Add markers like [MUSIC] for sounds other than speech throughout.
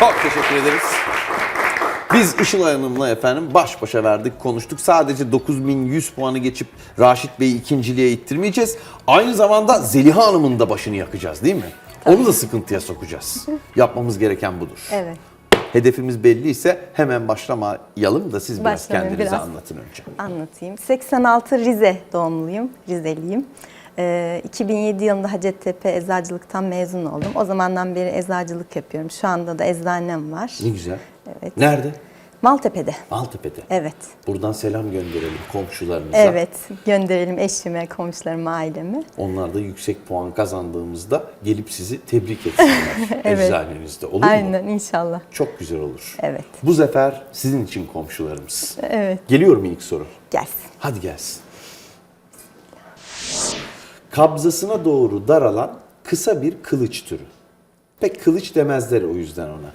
Çok teşekkür ederiz. Biz Işıl Hanım'la efendim baş başa verdik, konuştuk. Sadece 9100 puanı geçip Raşit Bey'i ikinciliğe ittirmeyeceğiz. Aynı zamanda Zeliha Hanım'ın da başını yakacağız değil mi? Onu da sıkıntıya sokacağız. Yapmamız gereken budur. Evet. Hedefimiz belliyse hemen başlamayalım da siz biraz Başlamayın, kendinizi biraz. anlatın önce. Anlatayım. 86 Rize doğumluyum. Rizeliyim. Ee, 2007 yılında Hacettepe Eczacılıktan mezun oldum. O zamandan beri eczacılık yapıyorum. Şu anda da eczanem var. Ne güzel. Evet. Nerede? Maltepe'de. Maltepe'de. Evet. Buradan selam gönderelim komşularımıza. Evet. Gönderelim eşime, komşularıma, aileme. Onlar da yüksek puan kazandığımızda gelip sizi tebrik etsinler [LAUGHS] Evet. eczanenizde. Olur mu? Aynen inşallah. Çok güzel olur. Evet. Bu sefer sizin için komşularımız. Evet. Geliyor mu ilk soru? Gelsin. Hadi gelsin. Kabzasına doğru daralan kısa bir kılıç türü. Pek kılıç demezler o yüzden ona.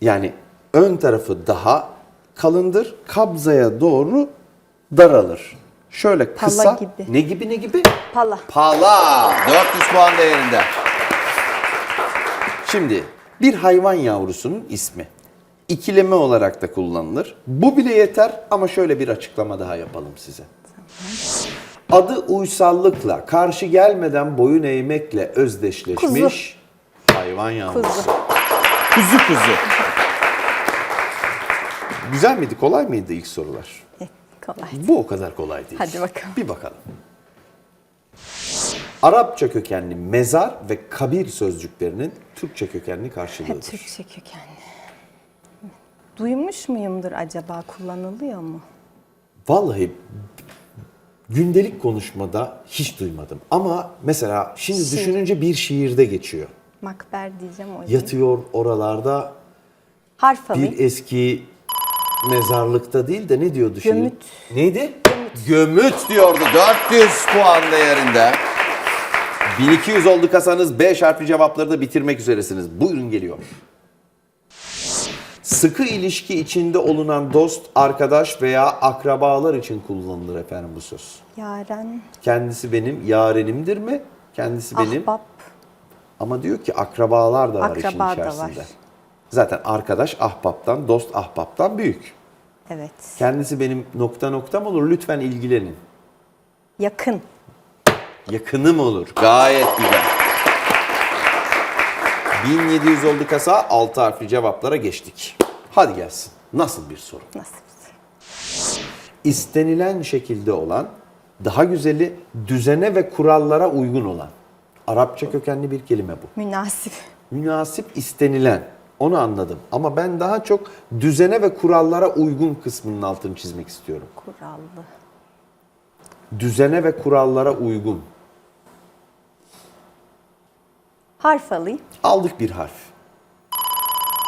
Yani ön tarafı daha kalındır, kabzaya doğru daralır. Şöyle Pala kısa. gibi. Ne gibi ne gibi? Pala. Pala 400 puan değerinde. Şimdi bir hayvan yavrusunun ismi. İkileme olarak da kullanılır. Bu bile yeter ama şöyle bir açıklama daha yapalım size. Adı uysallıkla, karşı gelmeden boyun eğmekle özdeşleşmiş hayvan yavrusu. Kuzu. Kuzu kuzu. Güzel miydi, kolay mıydı ilk sorular? Eh, kolay. Bu o kadar kolay değil. Hadi bakalım. Bir bakalım. Arapça kökenli mezar ve kabir sözcüklerinin Türkçe kökenli Ha, karşılığıdır. Türkçe kökenli. Duymuş muyumdur acaba? Kullanılıyor mu? Vallahi gündelik konuşmada hiç duymadım. Ama mesela şimdi Şiir. düşününce bir şiirde geçiyor. Makber diyeceğim o yüzden. Yatıyor oralarda Harf alayım. bir eski mezarlıkta değil de ne diyordu şiir? Gömüt. Neydi? Gömüt. diyordu. 400 puan değerinde. 1200 oldu kasanız. 5 harfli cevapları da bitirmek üzeresiniz. Buyurun geliyor. Sıkı ilişki içinde olunan dost, arkadaş veya akrabalar için kullanılır efendim bu söz. Yaren, Kendisi benim yarenimdir mi? Kendisi benim. ahbap. Ama diyor ki akrabalar da var işin Akraba da içerisinde. var. Zaten arkadaş ahbaptan, dost ahbaptan büyük. Evet. Kendisi benim nokta noktam olur. Lütfen ilgilenin. Yakın. Yakınım olur. Gayet güzel. 1700 oldu kasa. 6 harfli cevaplara geçtik. Hadi gelsin. Nasıl bir soru? Nasıl? İstenilen şekilde olan, daha güzeli düzene ve kurallara uygun olan. Arapça kökenli bir kelime bu. Münasip. Münasip istenilen. Onu anladım. Ama ben daha çok düzene ve kurallara uygun kısmının altını çizmek istiyorum. Kurallı. Düzene ve kurallara uygun. Harf alayım. Aldık bir harf.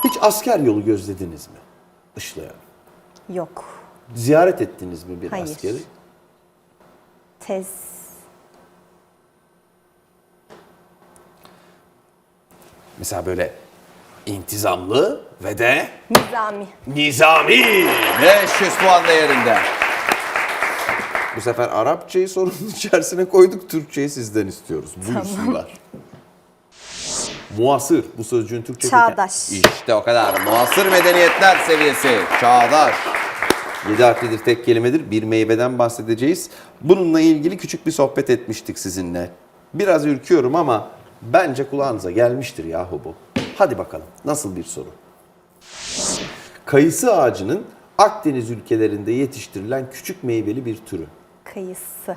Hiç asker yolu gözlediniz mi? Işlayan. Yok. Ziyaret ettiniz mi bir Hayır. askeri? Tez. Mesela böyle intizamlı ve de Nizami. nizami. 500 puan değerinde. Bu sefer Arapçayı sorunun içerisine koyduk. Türkçeyi sizden istiyoruz. Buyursunlar. Muasır. Bu sözcüğün Türkçe Çağdaş. İşte o kadar. Muasır medeniyetler seviyesi. Çağdaş. Yedi harflidir tek kelimedir. Bir meyveden bahsedeceğiz. Bununla ilgili küçük bir sohbet etmiştik sizinle. Biraz ürküyorum ama bence kulağınıza gelmiştir yahu bu. Hadi bakalım nasıl bir soru? Kayısı ağacının Akdeniz ülkelerinde yetiştirilen küçük meyveli bir türü. Kayısı.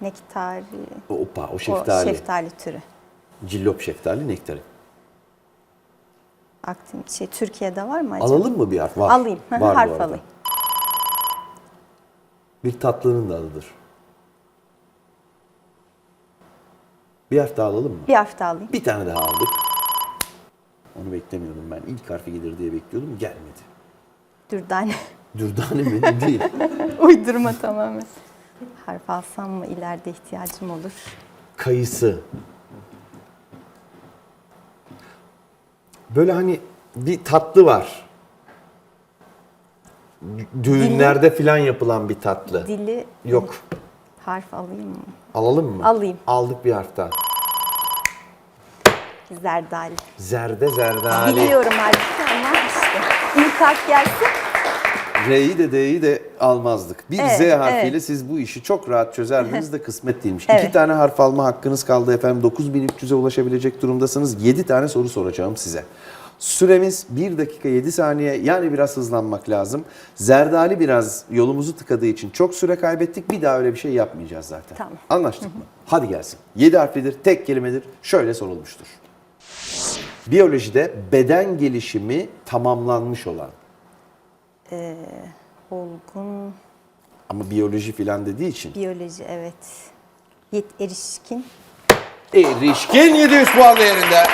Nektari. Opa o O şeftali. şeftali türü. Cillop şeftali nektari. Akdeniz, şey, Türkiye'de var mı acaba? Alalım mı bir harf? Var. Alayım. Var bu harf arada. alayım. Bir tatlının da adıdır. Bir harf daha alalım mı? Bir harf daha alayım. Bir tane daha aldık. Onu beklemiyordum ben. İlk harfi gelir diye bekliyordum. Gelmedi. Dürdane. [LAUGHS] Dürdane mi? Değil. [LAUGHS] Uydurma tamamen. Harf alsam mı ileride ihtiyacım olur. Kayısı. Böyle hani bir tatlı var. Düğünlerde filan yapılan bir tatlı. Dili Yok. harf alayım mı? Alalım mı? Alayım. Aldık bir harf daha. Zerdali. Zerde zerdali. Biliyorum halbuki ama işte. İlk harf gelsin. R'yi de D'yi de almazdık. Bir Evet, Z harfiyle evet. siz bu işi çok rahat çözerdiniz [LAUGHS] de kısmet değilmiş. Evet. İki tane harf alma hakkınız kaldı efendim. 9300'e ulaşabilecek durumdasınız. 7 tane soru soracağım size. Süremiz 1 dakika 7 saniye yani biraz hızlanmak lazım. Zerdali biraz yolumuzu tıkadığı için çok süre kaybettik. Bir daha öyle bir şey yapmayacağız zaten. Tamam. Anlaştık mı? Hadi gelsin. 7 harflidir, tek kelimedir. Şöyle sorulmuştur. Biyolojide beden gelişimi tamamlanmış olan Olgun, ama biyoloji filan dediği için biyoloji evet. Yet, erişkin. Erişkin 700 puan değerinde.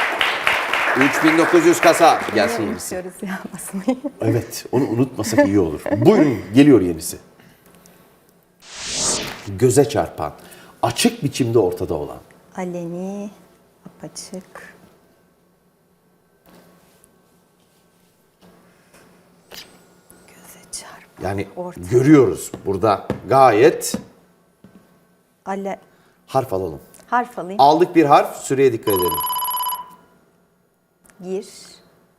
3900 kasa. Gelsin Niye yenisi. unutuyoruz ya basmayı? Evet onu unutmasak iyi olur. Buyurun geliyor yenisi. Göze çarpan, açık biçimde ortada olan. Aleni, apaçık. Göze çarp. Yani Orta. görüyoruz burada gayet Ale, harf alalım. harf alayım. Aldık bir harf süreye dikkat edelim. Gir.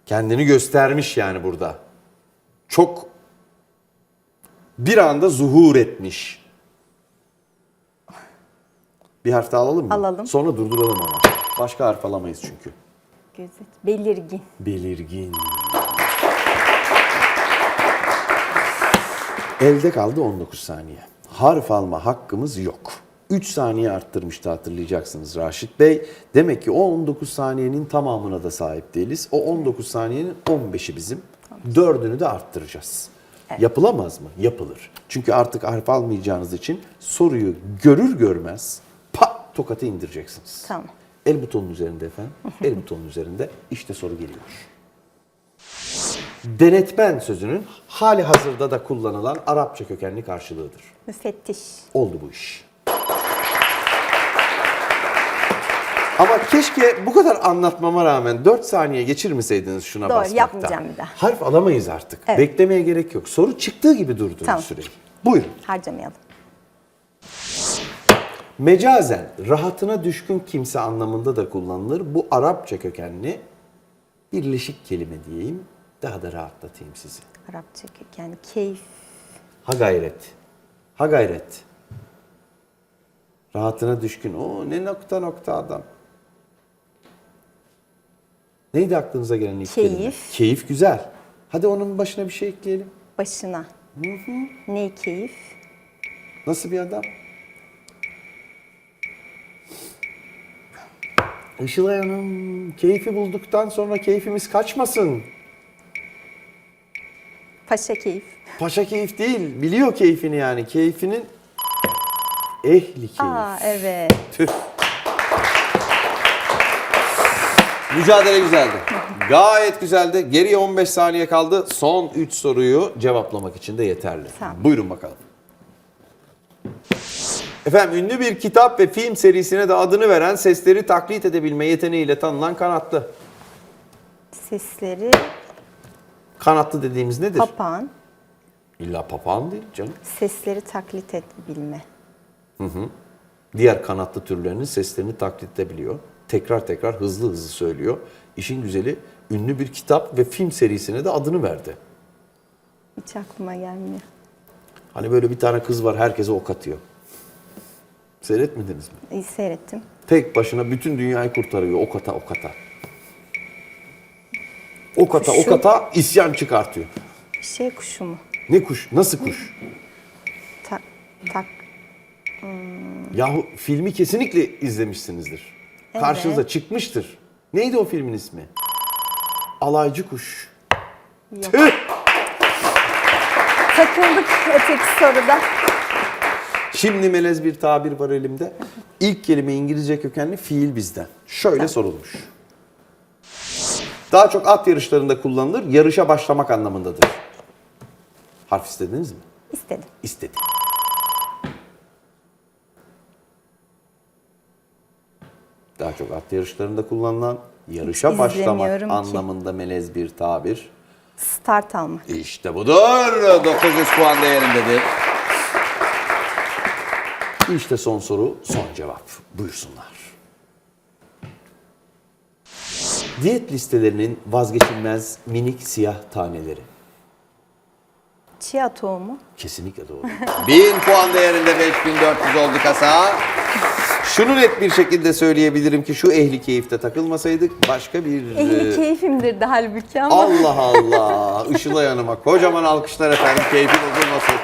Kendini göstermiş yani burada. Çok bir anda zuhur etmiş. Bir harf daha alalım mı? Alalım. Sonra durduralım ama. Başka harf alamayız çünkü. Gözet. Belirgin. Belirgin. Elde kaldı 19 saniye. Harf alma hakkımız yok. 3 saniye arttırmıştı hatırlayacaksınız Raşit Bey. Demek ki o 19 saniyenin tamamına da sahip değiliz. O 19 saniyenin 15'i bizim. 4'ünü de arttıracağız. Yapılamaz mı? Yapılır. Çünkü artık harf almayacağınız için soruyu görür görmez pat tokatı indireceksiniz. Tamam. El butonun üzerinde efendim. El butonun üzerinde. İşte soru geliyor. Denetmen sözünün hali hazırda da kullanılan Arapça kökenli karşılığıdır. Müfettiş. Oldu bu iş. Ama keşke bu kadar anlatmama rağmen 4 saniye geçirmeseydiniz şuna Doğru, basmakta. yapmayacağım bir daha. Harf alamayız artık. Evet. Beklemeye gerek yok. Soru çıktığı gibi durdurun Tamam. süreyi. Buyurun. Harcamayalım. Mecazen rahatına düşkün kimse anlamında da kullanılır. Bu Arapça kökenli birleşik kelime diyeyim. Daha da rahatlatayım sizi. Arapça köken. Keyif. Ha gayret. Ha gayret. Rahatına düşkün. O ne nokta nokta adam. Neydi aklınıza gelen ilk kelime? Keyif. Keyif güzel. Hadi onun başına bir şey ekleyelim. Başına. Ne keyif? Nasıl bir adam? Işılay Hanım, keyfi bulduktan sonra keyfimiz kaçmasın. Paşa keyif. Paşa keyif değil, biliyor keyfini yani. Keyfinin ehli keyif. Aa evet. Tüh. Mücadele güzeldi. Gayet güzeldi. Geriye 15 saniye kaldı. Son 3 soruyu cevaplamak için de yeterli. Tamam. Buyurun bakalım. Efendim ünlü bir kitap ve film serisine de adını veren sesleri taklit edebilme yeteneğiyle tanınan kanatlı. Sesleri Kanatlı dediğimiz nedir? papağan. İlla papağan değil canım. Sesleri taklit edebilme. Diğer kanatlı türlerinin seslerini taklit edebiliyor. Tekrar tekrar hızlı hızlı söylüyor. İşin güzeli ünlü bir kitap ve film serisine de adını verdi. Hiç aklıma gelmiyor. Hani böyle bir tane kız var herkese ok atıyor. Seyretmediniz mi? İyi seyrettim. Tek başına bütün dünyayı kurtarıyor. Ok ata ok ata. Ok ata ok Kuşu. ata isyan çıkartıyor. Şey kuşu mu? Ne kuş? Nasıl kuş? Tak, tak. Yahu filmi kesinlikle izlemişsinizdir. Evet. Karşınıza çıkmıştır. Neydi o filmin ismi? Alaycı kuş. Tüh! Takıldık öteki soruda. Şimdi melez bir tabir var elimde. İlk kelime İngilizce kökenli fiil bizden. Şöyle sorulmuş. Daha çok at yarışlarında kullanılır, yarışa başlamak anlamındadır. Harf istediniz mi? İstedim. İstedim. Daha çok at yarışlarında kullanılan, yarışa Hiç başlamak izlemiyorum ki. anlamında melez bir tabir. Start almak. İşte budur. 900 puan değerindedir. İşte son soru, son cevap. Buyursunlar. Diyet listelerinin vazgeçilmez minik siyah taneleri. Chia tohumu. Kesinlikle doğru. [LAUGHS] 1000 puan değerinde 5400 oldu kasa. Şunu net bir şekilde söyleyebilirim ki şu ehli keyifte takılmasaydık başka bir... Ehli e, keyfimdir de halbuki ama. Allah Allah. Işılay Hanım'a kocaman alkışlar efendim. Keyfin bozulmasın.